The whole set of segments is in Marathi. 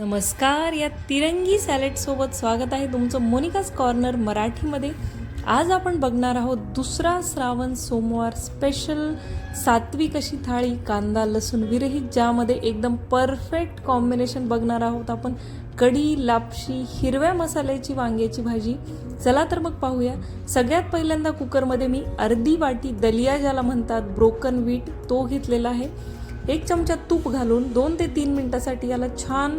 नमस्कार या तिरंगी सॅलेडसोबत स्वागत आहे तुमचं मोनिकाज कॉर्नर मराठीमध्ये. आज आपण बघणार आहोत दुसरा श्रावण सोमवार स्पेशल सात्विक अशी थाळी कांदा लसूण विरहित ज्यामध्ये एकदम परफेक्ट कॉम्बिनेशन बघणार आहोत आपण. कढी लापशी हिरव्या मसाल्याची वांग्याची भाजी. चला तर मग पाहूया. सगळ्यात पहिल्यांदा कुकरमध्ये मी अर्धी वाटी दलिया ज्याला म्हणतात ब्रोकन वीट तो घेतलेला आहे. एक चमचा तूप घालून दोन ते तीन मिनटासाठी याला छान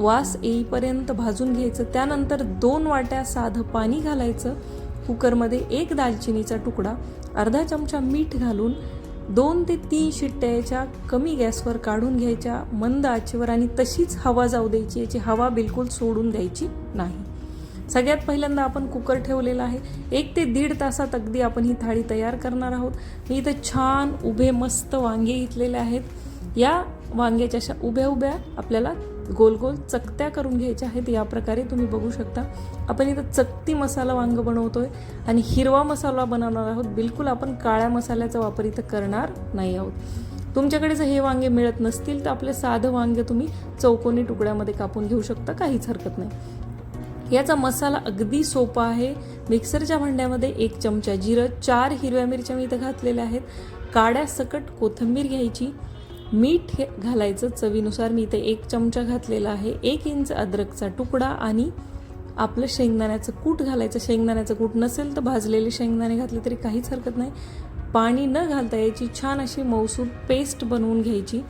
वास येईपर्यंत भाजून घ्यायचं. त्यानंतर दोन वाट्या साधं पाणी घालायचं. कुकरमध्ये एक दालचिनीचा तुकडा अर्धा चमचा मीठ घालून दोन ते तीन शिट्ट्या याच्या कमी गॅसवर काढून घ्यायच्या. मंद आचेवर आणि तशीच हवा जाऊ द्यायची. याची हवा बिलकुल सोडून द्यायची नाही. सगळ्यात पहिल्यांदा आपण कुकर ठेवलेला आहे. एक ते दीड तासात अगदी आपण ही थाळी तयार करणार आहोत. मी इथं छान उभे मस्त वांगे घेतलेले आहेत. या वांग्याच्या अशा उभ्या उभ्या आपल्याला गोल गोल चकत्या करून घ्यायच्या आहेत या प्रकारे तुम्ही बघू शकता. आपण इथं चकती मसाला वांग बनवतोय आणि हिरवा मसाला बनवणार आहोत. बिलकुल आपण काळ्या मसाल्याचा वापर इथं करणार नाही आहोत. तुमच्याकडे जर हे वांगे मिळत नसतील तर आपले साधं वांगे तुम्ही चौकोनी तुकड्यामध्ये कापून घेऊ शकता काहीच हरकत नाही. याचा मसाला अगदी सोपा आहे. मिक्सरच्या भांड्यामध्ये एक चमचा जिरं चार हिरव्या मिरच्या मी इथं घातलेल्या आहेत. काड्या सकट कोथिंबीर घ्यायची. मीठ हे घालायचं चवीनुसार. मी इथे एक चमचा घातलेला आहे. एक इंच अद्रकचा तुकडा आणि आपलं शेंगदाण्याचं कूट घालायचं. शेंगदाण्याचं कूट नसेल तर भाजलेले शेंगदाणे घातले तरी काहीच हरकत नाही. पाणी न घालता याची छान अशी मौसूद पेस्ट बनवून घ्यायची.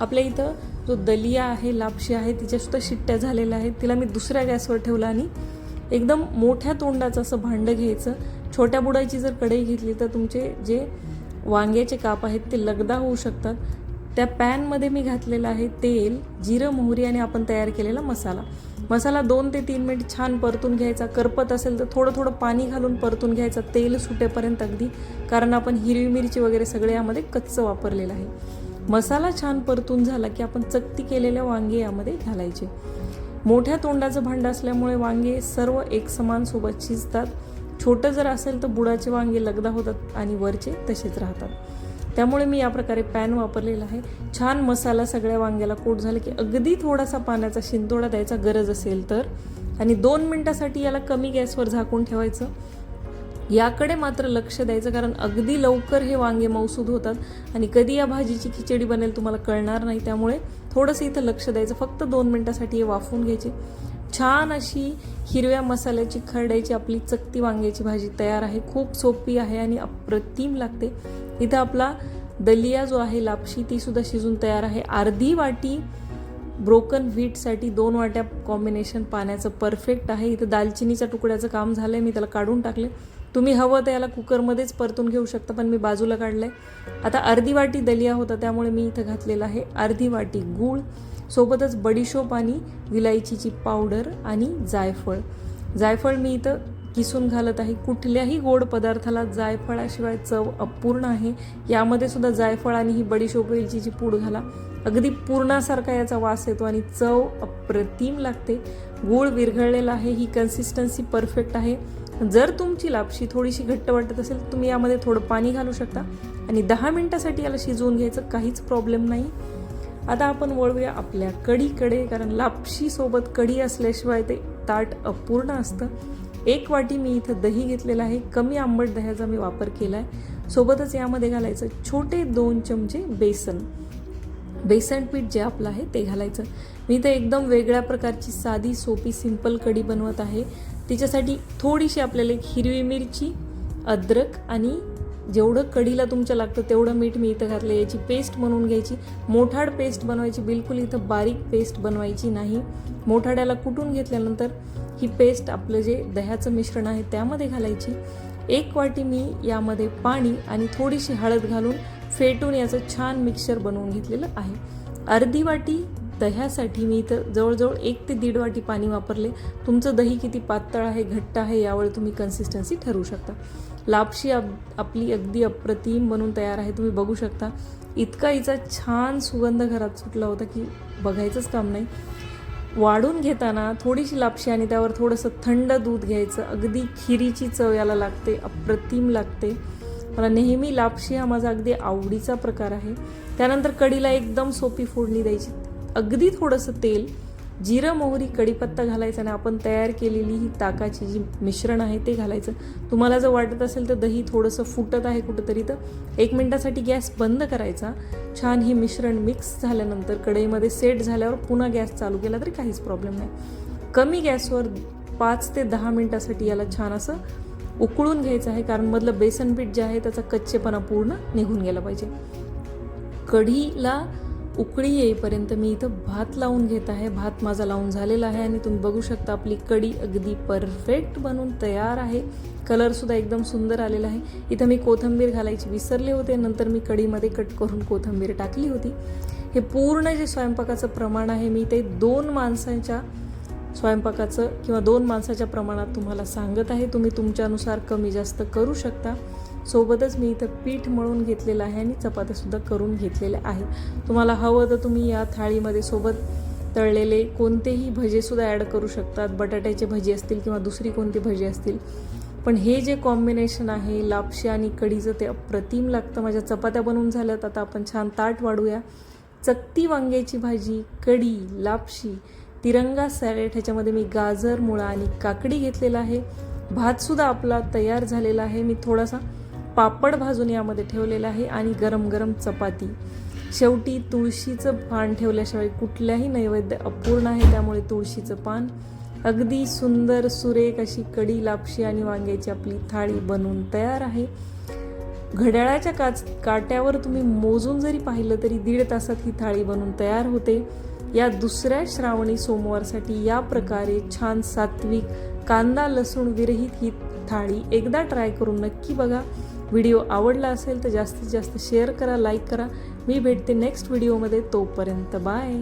आपल्या इथं जो दलिया आहे लापशी आहे तिच्यासुद्धा शिट्ट्या झालेल्या आहेत. तिला मी दुसऱ्या गॅसवर ठेवला आणि एकदम मोठ्या तोंडाचं असं भांडं घ्यायचं. छोट्या बुडाची जर कढई घेतली तर तुमचे जे वांग्याचे काप आहेत ते लगदा होऊ शकतात. त्या पॅनमध्ये मी घातलेलं आहे तेल जिरं मोहरी आणि आपण तयार केलेला मसाला. मसाला दोन ते तीन मिनिट छान परतून घ्यायचा. करपत असेल तर थोडं थोडं पाणी घालून परतून घ्यायचा. तेल सुटेपर्यंत अगदी कारण आपण हिरवी मिरची वगैरे सगळे यामध्ये कच्चं वापरलेलं आहे. मसाला छान परतून झाला की आपण चकती केलेल्या वांगे यामध्ये घालायचे. मोठ्या तोंडाचं भांडं असल्यामुळे वांगे सर्व एकसमान सोबत शिजतात. छोटं जर असेल तर बुडाचे वांगे लगदा होतात आणि वरचे तसेच राहतात. त्यामुळे मी या प्रकारे पॅन वापरलेला आहे. छान मसाला सगळ्या वांग्याला कोट झाला की अगदी थोडासा पाण्याचा शिंतोडा द्यायचा गरज असेल तर. आणि दोन मिनटासाठी याला कमी गॅसवर झाकून ठेवायचं. याकडे मात्र लक्ष द्यायचं कारण अगदी लवकर हे वांगे मौसूद होतात. आणि कधी या भाजीची खिचडी बनेल तुम्हाला कळणार नाही. त्यामुळे थोडंसं इथं लक्ष द्यायचं. फक्त दोन मिनटासाठी हे वाफवून घ्यायचे. छान अशी हिरव्या मसाल्याची खरड्याची आपली चकती वांग्याची भाजी तयार आहे. खूप सोपी आहे आणि अप्रतिम लागते. इथं आपला दलिया जो आहे लापशी ती सुद्धा शिजून तयार आहे. अर्धी वाटी ब्रोकन व्हीटसाठी दोन वाट्या कॉम्बिनेशन पाण्याचं परफेक्ट आहे. इथं दालचिनीच्या तुकड्याचं काम झालं आहे मी त्याला काढून टाकले. तुम्ही हवं तर याला कुकरमध्येच परतून घेऊ शकता पण मी बाजूला काढलं आहे आता अर्धी वाटी दलिया होता त्यामुळे मी इथं घातलेलं आहे. अर्धी वाटी गूळ. सोबतच बडीशोप आणि विलायचीची पावडर आणि जायफळ. जायफळ मी इथं किसून घालत आहे. कुठल्याही गोड पदार्थाला जायफळाशिवाय चव अपूर्ण आहे. यामध्ये सुद्धा जायफळ आणि ही बडीशोप वेलचीची पूड घाला. अगदी पूर्णासारखा याचा वास येतो आणि चव अप्रतिम लागते. गूळ विरघळलेला आहे. ही कन्सिस्टन्सी परफेक्ट आहे. जर तुमची लापशी थोडीशी घट्ट वाटत असेल तुम्ही यामध्ये थोडं पाणी घालू शकता. आणि दहा मिनटासाठी याला शिजवून घ्यायचं काहीच प्रॉब्लेम नाही. आता आपण वळूया आपल्या कढीकडे कारण लापशीसोबत कढी असल्याशिवाय ते ताट अपूर्ण असतं. एक वाटी मी इथं दही घेतलेलं आहे. कमी आंबट दह्याचा मी वापर केला आहे सोबतच यामध्ये घालायचं छोटे दोन चमचे बेसन. बेसन पीठ जे आपलं आहे ते घालायचं. मी तर एकदम वेगळ्या प्रकारची साधी सोपी सिंपल कढी बनवत आहे. तिच्यासाठी थोडीशी आपल्याला एक हिरवी मिरची अद्रक आणि जेवढं कढीला तुमच्या लागतं तेवढं मीठ मी इथं घातलं याची पेस्ट बनवून घ्यायची. मोठाड पेस्ट बनवायची बिलकुल इथं बारीक पेस्ट बनवायची नाही. मोठाड्याला कुटून घेतल्यानंतर ही पेस्ट आपलं जे दह्याचं मिश्रण आहे त्यामध्ये घालायची. एक वाटी मी यामध्ये पाणी आणि थोडीशी हळद घालून फेटून याचं छान मिक्सर बनवून घेतलेलं आहे. अर्धी वाटी दह्यासाठी मी इथं जवळजवळ एक ते दीड वाटी पाणी वापरले. तुमचं दही किती पातळ आहे घट्ट आहे यावर तुम्ही कन्सिस्टन्सी ठरवू शकता. लापशी आप आपली अगदी अप्रतिम बनून तयार आहे तुम्ही बघू शकता. इतका हिचा छान सुगंध घरात सुटला होता की बघायचंच काम नाही. वाढून घेताना थोडीशी लापशी आणि त्यावर थोडंसं थंड दूध घ्यायचं अगदी खिरीची चव याला लागते अप्रतिम लागते. मला नेहमी लापशी हा माझा अगदी आवडीचा प्रकार आहे. त्यानंतर कढीला एकदम सोपी फोडणी द्यायची. अगदी थोडंसं तेल जिरं मोहरी कढीपत्ता घालायचा आणि आपण तयार केलेली ही ताकाची जी मिश्रण आहे ते घालायचं. तुम्हाला जर वाटत असेल तर दही थोडंसं फुटत आहे कुठंतरी तर एक मिनटासाठी गॅस बंद करायचा. छान हे मिश्रण मिक्स झाल्यानंतर कढईमध्ये सेट झाल्यावर पुन्हा गॅस चालू केला तरी काहीच प्रॉब्लेम नाही. कमी गॅसवर पाच ते दहा मिनटासाठी याला छान असं उकळून घ्यायचं आहे कारण मधलं बेसन पीठ जे आहे त्याचा कच्चेपणा पूर्ण निघून गेला पाहिजे. कढीला उकळी येईपर्यंत मी इथं भात लावून घेत आहे. भात माझा लावून झालेला आहे आणि तुम्ही बघू शकता आपली कडी अगदी परफेक्ट बनून तयार आहे. कलरसुद्धा एकदम सुंदर आलेला आहे. इथं मी कोथिंबीर घालायची विसरले होते. नंतर मी कढीमध्ये कट करून कोथिंबीर टाकली होती. हे पूर्ण जे स्वयंपाकाचं प्रमाण आहे मी ते दोन माणसांच्या स्वयंपाकाचं किंवा दोन माणसाच्या प्रमाणात तुम्हाला सांगत आहे. तुम्ही तुमच्यानुसार कमी जास्त करू शकता. सोबतच मी इथं पीठ मळून घेतलेलं आहे आणि चपात्यासुद्धा करून घेतलेल्या आहेत. तुम्हाला हवं तर तुम्ही या थाळीमध्ये सोबत तळलेले कोणतेही भजेसुद्धा ॲड करू शकतात. बटाट्याचे भजी असतील किंवा दुसरी कोणती भजी असतील. पण हे जे कॉम्बिनेशन आहे लापशी आणि कढीचं ते अप्रतिम लागतं. माझ्या चपात्या बनवून झाल्यात. आता आपण छान ताट वाढूया. चकती वांग्याची भाजी कढी लापशी तिरंगा सॅलेड ह्याच्यामध्ये मी गाजर मुळा आणि काकडी घेतलेला आहे. भातसुद्धा आपला तयार झालेला आहे. मी थोडासा पापड भाजून यामध्ये ठेवलेलं आहे आणि गरम गरम चपाती. शेवटी तुळशीचं पान ठेवल्याशिवाय कुठल्याही नैवेद्य अपूर्ण आहे त्यामुळे तुळशीचं पान अगदी सुंदर सुरेख अशी कडी लापशी आणि वांग्याची आपली थाळी बनवून तयार आहे. घड्याळाच्या काच काट्यावर तुम्ही मोजून जरी पाहिलं तरी दीड तासात ही थाळी बनवून तयार होते. या दुसऱ्या श्रावणी सोमवारसाठी या प्रकारे छान सात्विक कांदा लसूण विरहित ही थाळी एकदा ट्राय करून नक्की बघा. व्हिडिओ आवडला असेल तर जास्तीत जास्त शेअर करा लाईक करा. मी भेटते नेक्स्ट व्हिडिओमध्ये तोपर्यंत बाय.